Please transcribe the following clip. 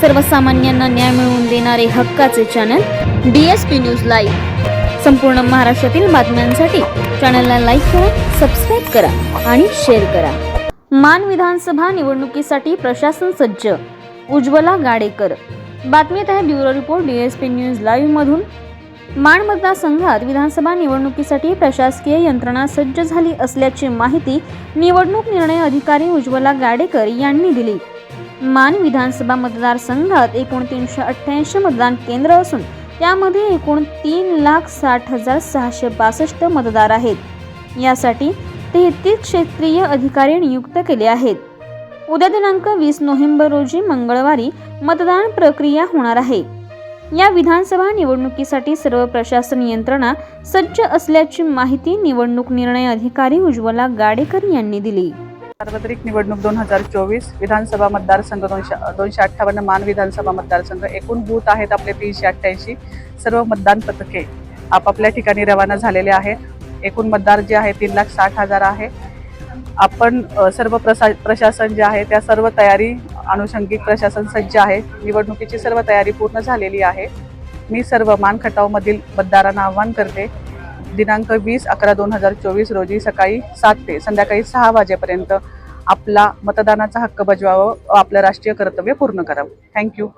सर्वसामान्यांना न्याय मिळवून देणारे हक्काचे channel D S P news live संपूर्ण महाराष्ट्रातील बातम्यांसाठी चॅनलला लाईक करा सबस्क्राईब करा आणि शेअर करा. मान विधानसभा निवडणुकीसाठी प्रशासन सज्ज. उज्ज्वला गाडेकर. बातमीत आहे bureau report D S P news live मधून. माण मतदारसंघात विधानसभा निवडणुकीसाठी प्रशासकीय यंत्रणा सज्ज झाली असल्याची माहिती निवडणूक निर्णय अधिकारी उज्ज्वला गाडेकर यांनी दिली. मान विधानसभा मतदारसंघात एकूण तीनशे अठ्ठ्याऐंशी मतदान केंद्र असून त्यामध्ये एकूण तीन लाख साठ हजार सहाशे बासष्ट मतदार आहेत. यासाठी तेहतीस क्षेत्रीय अधिकारी नियुक्त केले आहेत. उद्या दिनांक वीस नोव्हेंबर रोजी मंगळवारी मतदान प्रक्रिया होणार आहे. या विधानसभा निवडणुकीसाठी सर्व प्रशासन यंत्रणा सज्ज असल्याची माहिती निवडणूक निर्णय अधिकारी उज्ज्वला गाडेकर यांनी दिली. सार्वत्रिक निवडणूक दोन हजार चोवीस विधानसभा मतदारसंघ दोनशे दोनशे अठ्ठावन्न मान विधानसभा मतदारसंघ एकूण बूथ आहेत आपले तीनशे अठ्ठ्याऐंशी. सर्व मतदान पथके आपापल्या ठिकाणी रवाना झालेले आहेत. एकूण मतदार जे आहे तीन लाख साठ हजार आहे. आपण सर्व प्रसा प्रशासन जे आहे त्या सर्व तयारी अनुषंगिक प्रशासन सज्ज आहे. निवडणुकीची सर्व तयारी पूर्ण झालेली आहे. मी सर्व मान खटावमधील मतदारांना आव्हान करते दिनांक वीस अकरा दोन हजार चोवीस रोजी सकाळी सात ते संध्याकाळी सहा वाजेपर्यंत आपला मतदानाचा हक्क बजवावं व आपलं राष्ट्रीय कर्तव्य पूर्ण करावं. थँक्यू